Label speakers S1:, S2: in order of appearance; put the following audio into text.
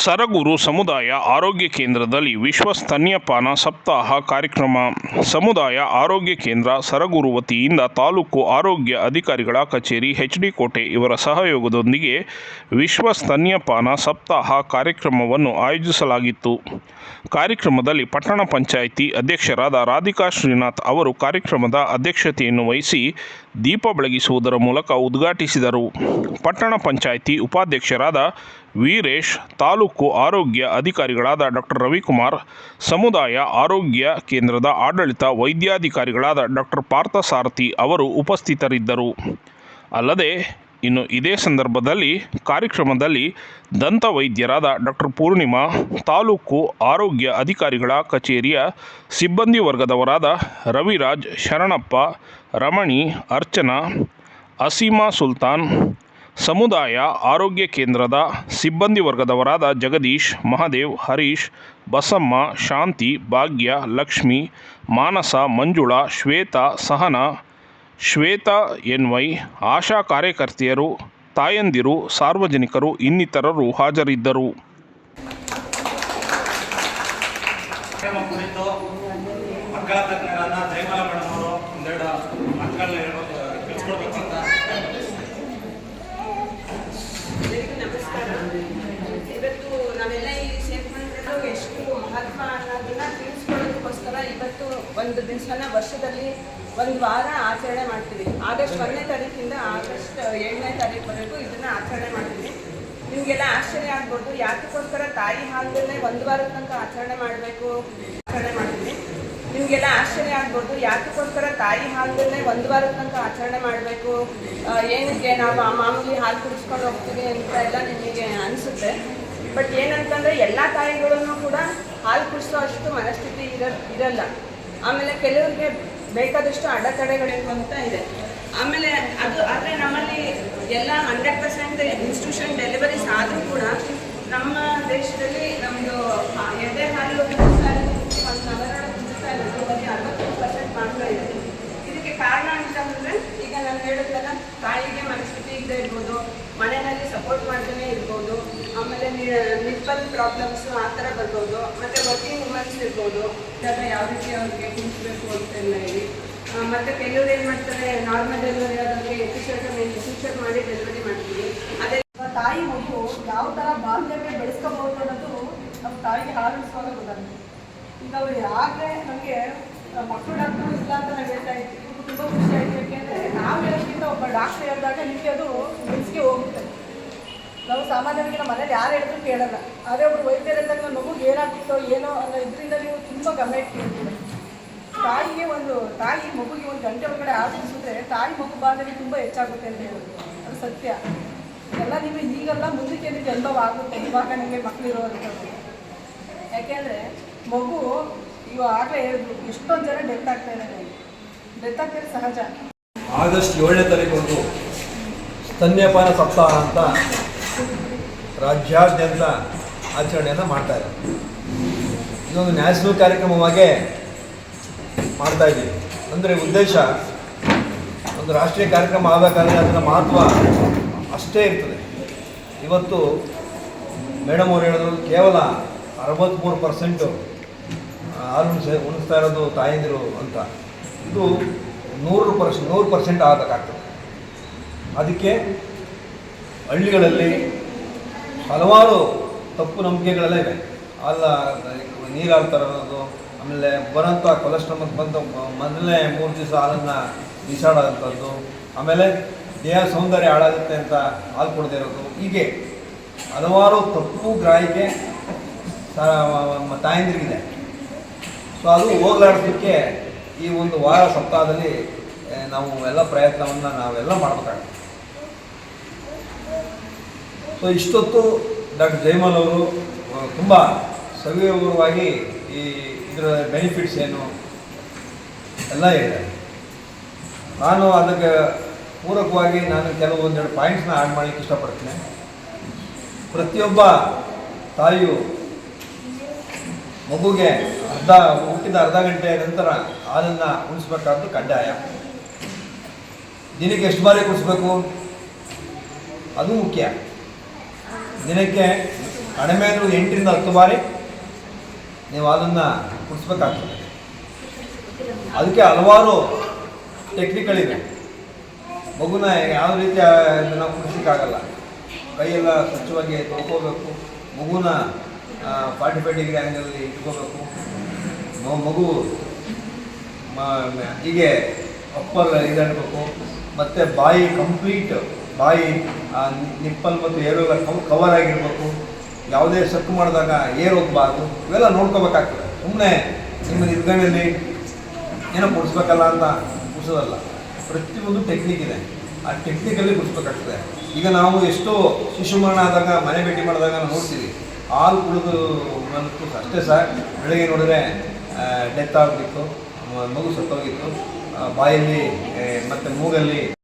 S1: ಸರಗೂರು ಸಮುದಾಯ ಆರೋಗ್ಯ ಕೇಂದ್ರದಲ್ಲಿ ವಿಶ್ವ ಸ್ತನ್ಯಪಾನ ಸಪ್ತಾಹ ಕಾರ್ಯಕ್ರಮ. ಸಮುದಾಯ ಆರೋಗ್ಯ ಕೇಂದ್ರ ಸರಗೂರು ವತಿಯಿಂದ ತಾಲೂಕು ಆರೋಗ್ಯ ಅಧಿಕಾರಿಗಳ ಕಚೇರಿ ಎಚ್ ಡಿ ಕೋಟೆ ಇವರ ಸಹಯೋಗದೊಂದಿಗೆ ವಿಶ್ವ ಸ್ತನ್ಯಪಾನ ಸಪ್ತಾಹ ಕಾರ್ಯಕ್ರಮವನ್ನು ಆಯೋಜಿಸಲಾಗಿತ್ತು. ಕಾರ್ಯಕ್ರಮದಲ್ಲಿ ಪಟ್ಟಣ ಪಂಚಾಯಿತಿ ಅಧ್ಯಕ್ಷರಾದ ರಾಧಿಕಾ ಶ್ರೀನಾಥ್ ಅವರು ಕಾರ್ಯಕ್ರಮದ ಅಧ್ಯಕ್ಷತೆಯನ್ನು ವಹಿಸಿ ದೀಪ ಬೆಳಗಿಸುವುದರ ಮೂಲಕ ಉದ್ಘಾಟಿಸಿದರು. ಪಟ್ಟಣ ಪಂಚಾಯಿತಿ ಉಪಾಧ್ಯಕ್ಷರಾದ ವೀರೇಶ್, ತಾಲೂಕು ಆರೋಗ್ಯ ಅಧಿಕಾರಿಗಳಾದ ಡಾಕ್ಟರ್ ರವಿಕುಮಾರ್, ಸಮುದಾಯ ಆರೋಗ್ಯ ಕೇಂದ್ರದ ಆಡಳಿತ ವೈದ್ಯಾಧಿಕಾರಿಗಳಾದ ಡಾಕ್ಟರ್ ಪಾರ್ಥಸಾರಥಿ ಅವರು ಉಪಸ್ಥಿತರಿದ್ದರು. ಅಲ್ಲದೆ, ಇನ್ನು ಇದೇ ಸಂದರ್ಭದಲ್ಲಿ ಕಾರ್ಯಕ್ರಮದಲ್ಲಿ ದಂತ ವೈದ್ಯರಾದ ಡಾಕ್ಟರ್ ಪೂರ್ಣಿಮಾ, ತಾಲೂಕು ಆರೋಗ್ಯ ಅಧಿಕಾರಿಗಳ ಕಚೇರಿಯ ಸಿಬ್ಬಂದಿ ವರ್ಗದವರಾದ ರವಿರಾಜ್, ಶರಣಪ್ಪ, ರಮಣಿ, ಅರ್ಚನಾ, ಅಸೀಮಾ ಸುಲ್ತಾನ್ ಸಮುದಾಯ ಆರೋಗ್ಯ ಕೇಂದ್ರದ ಸಿಬ್ಬಂದಿ ವರ್ಗದವರಾದ ಜಗದೀಶ್, ಮಹಾದೇವ್, ಹರೀಶ್, ಬಸಮ್ಮ, ಶಾಂತಿ, ಭಾಗ್ಯ, ಲಕ್ಷ್ಮಿ, ಮಾನಸ, ಮಂಜುಳಾ, ಶ್ವೇತಾ, ಸಹನಾ, ಶ್ವೇತಾ, ಎನ್ವೈ, ಆಶಾ ಕಾರ್ಯಕರ್ತೆಯರು, ತಾಯಂದಿರು, ಸಾರ್ವಜನಿಕರು ಇನ್ನಿತರರು ಹಾಜರಿದ್ದರು.
S2: ಮಕ್ಕಳ ತಜ್ಞರಾದ ಜಯಮಾಲ ಮೇಡಮ್ ಅವರು ಒಂದೆರಡು ಮಕ್ಕಳನ್ನ ಹೇಳ್ಬೇಕು ತಿಳಿಸ್ಕೊಡ್ಬೇಕು ಅಂತ
S3: ಎಲ್ಲರಿಗೂ ನಮಸ್ಕಾರ ಇವತ್ತು ನಾವೆಲ್ಲ ಇಲ್ಲಿ ಸೇರ್ಕೊಂಡಿರೋದು ಎಷ್ಟು ಮಹತ್ವ ಅನ್ನೋದನ್ನ ತಿಳಿಸ್ಕೊಳ್ಳೋದಕ್ಕೋಸ್ಕರ ಇವತ್ತು ಒಂದು ದಿವಸನ ವರ್ಷದಲ್ಲಿ ಒಂದು ವಾರ ಆಚರಣೆ ಮಾಡ್ತೀವಿ. ಆಗಸ್ಟ್ ಒಂದನೇ ತಾರೀಕಿಂದ ಆಗಸ್ಟ್ ಏಳನೇ ತಾರೀಕುವರೆಗೂ ಇದನ್ನ ಆಚರಣೆ ಮಾಡ್ತೀವಿ. ನಿಮ್ಗೆಲ್ಲ ಆಶ್ಚರ್ಯ ಆಗ್ಬೋದು. ಯಾತಕ್ಕೋಸ್ಕರ ತಾಯಿ ಹಾಲದಲ್ಲೇ ಒಂದು ವಾರದ ತನಕ ಆಚರಣೆ ಮಾಡಬೇಕು, ಆಚರಣೆ ಮಾಡ್ತೀವಿ. ನಿಮಗೆಲ್ಲ ಆಶ್ಚರ್ಯ ಆಗ್ಬೋದು. ಯಾಕೋಸ್ಕರ ತಾಯಿ ಹಾಲನ್ನೇ ಒಂದು ವಾರದ ತನಕ ಆಚರಣೆ ಮಾಡಬೇಕು? ಏನಕ್ಕೆ ನಾವು ಆ ಮಾಮೂಲಿ ಹಾಲು ಕುಡಿಸ್ಕೊಂಡು ಹೋಗ್ತೀವಿ ಅಂತ ಎಲ್ಲ ನಿಮಗೆ ಅನಿಸುತ್ತೆ. ಬಟ್ ಏನಂತಂದ್ರೆ ಎಲ್ಲ ತಾಯಿಗಳನ್ನು ಕೂಡ ಹಾಲು ಕುಡಿಸೋ ಅಷ್ಟು ಮನಸ್ಥಿತಿ ಇರ, ಇರಲ್ಲ. ಆಮೇಲೆ ಕೆಲವರಿಗೆ ಬೇಕಾದಷ್ಟು ಅಡೆತಡೆಗಳಿರುವಂತ ಇದೆ. ಆಮೇಲೆ ಅದು ಆದರೆ ನಮ್ಮಲ್ಲಿ ಎಲ್ಲ ಹಂಡ್ರೆಡ್ ಪರ್ಸೆಂಟ್ ಇನ್ಸ್ಟಿಟ್ಯೂಷನ್ ಡೆಲಿವರೀಸ್ ಆದರೂ ಕೂಡ ನಮ್ಮ ದೇಶದಲ್ಲಿ ನಮ್ಮದು ಎದೆ ಹಾಲು ಕುಡಿಸ್ತಾ ಇರೋದು ಒಂದು ನವರಣ ಕುಡಿಸ್ತಾ ಇರೋದು ಬರೀ ಅರವತ್ತೊಂದು ಪರ್ಸೆಂಟ್ ಮಾತ್ರ ಇದೆ ಇದಕ್ಕೆ ಕಾರಣ ಅಂತಂದ್ರೆ ನಾನು ತಾಯಿಗೆ ಮನಸ್ಥಿತಿ ಇದ್ದೇ ಇರ್ಬೋದು, ಮನೆಯಲ್ಲಿ ಸಪೋರ್ಟ್ ಮಾಡ್ತಾನೆ ಇರ್ಬೋದು, ಆಮೇಲೆ ನಿಪ್ಪಲ್ ಪ್ರಾಬ್ಲಮ್ಸ್ ಆ ಥರ ಬರ್ಬೋದು, ಮತ್ತೆ ವರ್ಕಿಂಗ್ ವುಮೆನ್ಸ್ ಇರ್ಬೋದು. ಇವಾಗ ಯಾವ ರೀತಿ ಅವ್ರಿಗೆ ಕುಣಿಸ್ಬೇಕು ಅಂತೆಲ್ಲ ಹೇಳಿ. ಮತ್ತು ಕೆಲವ್ರು ಏನು ಮಾಡ್ತಾರೆ ನಾರ್ಮಲ್ ಡೆಲಿವರಿ ಆದವ್ರಿಗೆ ಎಪಿಸೋಡ್ ಎಪಿಸೋಡ್ ಮಾಡಿ ಡೆಲಿವರಿ ಮಾಡ್ತೀವಿ. ಅದೇ
S4: ತಾಯಿ ಮಗು ಯಾವ ಥರ ಬಾಂಧವ್ಯ ಬೆಳೆಸ್ಕೋಬಹುದು ಅನ್ನೋದು ನಮ್ಮ ತಾಯಿಗೆ ಹಾಲಿಸುವಾಗ ಗೊತ್ತಾಗುತ್ತೆ. ಈಗ ಅವ್ರು ಯಾಕೆ ನಮಗೆ ಮಕ್ಕಳು ಡಾಕ್ಟರ್ ಇಲ್ಲ ಅಂತ ನಾವು ಹೇಳ್ತಾ ಇದ್ವಿ. ತುಂಬ ಖುಷಿ ಡಾಕ್ಟರ್ ಹೇಳಿದಾಗ ನಿಮಗೆ ಅದು ಮನಸ್ಸಿಗೆ ಹೋಗುತ್ತೆ. ನಾವು ಸಾಮಾನ್ಯವಾಗಿ ನಮ್ಮ ಮನೇಲಿ ಯಾರು ಹೇಳಿದ್ರು ಕೇಳಲ್ಲ. ಆದರೆ ಒಬ್ರು ವೈದ್ಯರು ಹೇಳಿದಾಗ ನಮ್ಮ ಮಗುಗೆ ಏನಾಗುತ್ತೋ ಏನೋ ಅನ್ನೋ ಇದರಿಂದ ನೀವು ತುಂಬ ಗಮನ ಇಟ್ಟಿರ್ತೀವಿ ತಾಯಿಗೆ ಒಂದು, ತಾಯಿ ಮಗುಗೆ ಒಂದು ಗಂಟೆ ಒಳಗಡೆ ಆಚರಿಸಿದ್ರೆ ತಾಯಿ ಮಗು ಬಾಂಧವ್ಯ ತುಂಬ ಹೆಚ್ಚಾಗುತ್ತೆ ಅಂತ ಹೇಳೋದು. ಅದು ಸತ್ಯ. ಎಲ್ಲ ನಿಮಗೆ ಈಗೆಲ್ಲ ಮುಂದಕ್ಕೆ ನಿಮಗೆ ಅನುಭವ ಆಗುತ್ತೆ ಇವಾಗ ನಿಮಗೆ ಮಕ್ಕಳಿರೋವಂಥದ್ದು. ಯಾಕೆಂದರೆ ಮಗು ಇವಾಗಲೇ ಹೇಳಿದ್ರು, ಎಷ್ಟೊಂದು ಜನ ಡೆತ್ ಆಗ್ತಾ ಇದ್ದಾರೆ. ಡೆತ್ ಆಗ್ತಾರೆ ಸಹಜ.
S5: ಆಗಸ್ಟ್ ಏಳನೇ ತಾರೀಕೊಂದು ಸ್ತನ್ಯಪಾನ ಸಪ್ತಾಹ ಅಂತ ರಾಜ್ಯಾದ್ಯಂತ ಆಚರಣೆಯನ್ನು ಮಾಡ್ತಾರೆ ಇದೊಂದು ನ್ಯಾಷನಲ್ ಕಾರ್ಯಕ್ರಮವಾಗೇ ಮಾಡ್ತಾ ಇದ್ದೀವಿ. ಅಂದರೆ ಉದ್ದೇಶ, ಒಂದು ರಾಷ್ಟ್ರೀಯ ಕಾರ್ಯಕ್ರಮ ಆಗಬೇಕಾದ್ರೆ ಅದರ ಮಹತ್ವ ಅಷ್ಟೇ ಇರ್ತದೆ. ಇವತ್ತು ಮೇಡಮ್ ಅವರು ಹೇಳಿದ್ರು, ಕೇವಲ ಅರವತ್ತ್ಮೂರು ಪರ್ಸೆಂಟು ಉಣಿಸ ಉಣಿಸ್ತಾ ಇರೋದು ತಾಯಂದಿರು ಅಂತ. ಇದು ನೂರು ಪರ್ಸೆಂಟ್ ನೂರು ಪರ್ಸೆಂಟ್ ಆಗಬೇಕಾಗ್ತದೆ ಅದಕ್ಕೆ ಹಳ್ಳಿಗಳಲ್ಲಿ ಹಲವಾರು ತಪ್ಪು ನಂಬಿಕೆಗಳೆಲ್ಲ ಇವೆ. ಅಲ್ಲ ನೀರು ಇರೋದು ಆಮೇಲೆ ಬರೋಂಥ ಕೊಲೆಸ್ಟ್ರಾಲ್ ಬಂದು ಮೊದಲನೇ ಮೂರು ದಿವಸ ಹಾಲನ್ನು ಬಿಸಾಡೋಂಥದ್ದು ಆಮೇಲೆ ದೇಹ ಸೌಂದರ್ಯ ಹಾಳಾಗುತ್ತೆ ಅಂತ ಹಾಲು ಕೊಡದೇ ಇರೋದು ಹೀಗೆ ಹಲವಾರು ತಪ್ಪು ಗ್ರಾಹಿಕೆ ತಾಯಂದಿರಿಗಿದೆ. ಸೊ ಅದು ಹೋಗ್ಲಾಡ್ಸೋಕ್ಕೆ ಈ ಒಂದು ವಾರ ಸಪ್ತಾಹದಲ್ಲಿ ನಾವು ಎಲ್ಲ ಪ್ರಯತ್ನವನ್ನು ನಾವೆಲ್ಲ ಮಾಡಬೇಕಾಗುತ್ತೆ. ಸೊ ಇಷ್ಟೊತ್ತು ಡಾಕ್ಟರ್ ಜಯಮಾಲ್ ಅವರು ತುಂಬ ಸವಿವರವಾಗಿ ಈ ಇದರ ಬೆನಿಫಿಟ್ಸ್ ಏನು ಎಲ್ಲ ಹೇಳಿದ್ದಾರೆ. ನಾನು ಅದಕ್ಕೆ ಪೂರಕವಾಗಿ ನಾನು ಕೆಲವು ಒಂದೆರಡು ಪಾಯಿಂಟ್ಸ್ನ ಆ್ಯಡ್ ಮಾಡಲಿಕ್ಕೆ ಇಷ್ಟಪಡ್ತೀನಿ. ಪ್ರತಿಯೊಬ್ಬ ತಾಯಿಯು ಮಗುಗೆ ಅರ್ಧ ಹುಟ್ಟಿದ ಅರ್ಧ ಗಂಟೆಯ ನಂತರ ಹಾಲನ್ನು ಉಣಿಸ್ಬೇಕಾದ್ದು ಕಡ್ಡಾಯ. ದಿನಕ್ಕೆ ಎಷ್ಟು ಬಾರಿ ಕುಡಿಸ್ಬೇಕು? ಅದು ಮುಖ್ಯ. ದಿನಕ್ಕೆ ಕಡಿಮೆ ಅಂದರೂ ಎಂಟರಿಂದ ಹತ್ತು ಬಾರಿ ನೀವು ಅದನ್ನು ಕುಡಿಸ್ಬೇಕಾಗ್ತದೆ. ಅದಕ್ಕೆ ಹಲವಾರು ಟೆಕ್ನಿಕ್ಗಳಿವೆ. ಮಗುನ ಯಾವ ರೀತಿ ನಾವು ಕುಡಿಸ್ಲಿಕ್ಕಾಗಲ್ಲ. ಕೈಯೆಲ್ಲ ಸ್ವಚ್ಛವಾಗಿ ತೊಳ್ಕೋಬೇಕು. ಮಗುನ ಫಾರ್ಟಿ ಫೈವ್ ಡಿಗ್ರಿ ಇಟ್ಕೋಬೇಕು. ಮಗು ಹೀಗೆ ಅಪ್ಪರ್ ಇದಾಗಬೇಕು ಮತ್ತು ಬಾಯಿ ಕಂಪ್ಲೀಟ್ ಬಾಯಿ ನಿಪ್ಪಲ್ ಮತ್ತು ಏರೆಲ್ಲ ಕವರ್ ಆಗಿರಬೇಕು. ಯಾವುದೇ ಸಕ್ ಮಾಡಿದಾಗ ಏರ್ ಹೋಗ್ಬಾರ್ದು. ಇವೆಲ್ಲ ನೋಡ್ಕೋಬೇಕಾಗ್ತದೆ. ಸುಮ್ಮನೆ ನಿಮ್ಮ ನಿರ್ಗಣೆಯಲ್ಲಿ ಏನೋ ಕೊಡಿಸ್ಬೇಕಲ್ಲ ಅಂತ ಕುಡಿಸೋದಲ್ಲ ಪ್ರತಿಯೊಂದು ಟೆಕ್ನಿಕ್ ಇದೆ. ಆ ಟೆಕ್ನಿಕಲ್ಲಿ ಕುಡಿಸ್ಬೇಕಾಗ್ತದೆ ಈಗ ನಾವು ಎಷ್ಟೋ ಶಿಶು ಮರಣ ಆದಾಗ, ಮನೆ ಭೇಟಿ ಮಾಡಿದಾಗ ನೋಡ್ತೀವಿ. ಹಾಲು ಕುಡಿದು ಅಷ್ಟೇ ಸಾಕು. ಬೆಳಗ್ಗೆ ನೋಡಿದ್ರೆ ಡೆತ್ ಆಗಿತ್ತು ಮಗು ಸತ್ತೋಗಿತ್ತು. ಬಾಯಲ್ಲಿ ಮತ್ತು ಮೂಗಲ್ಲಿ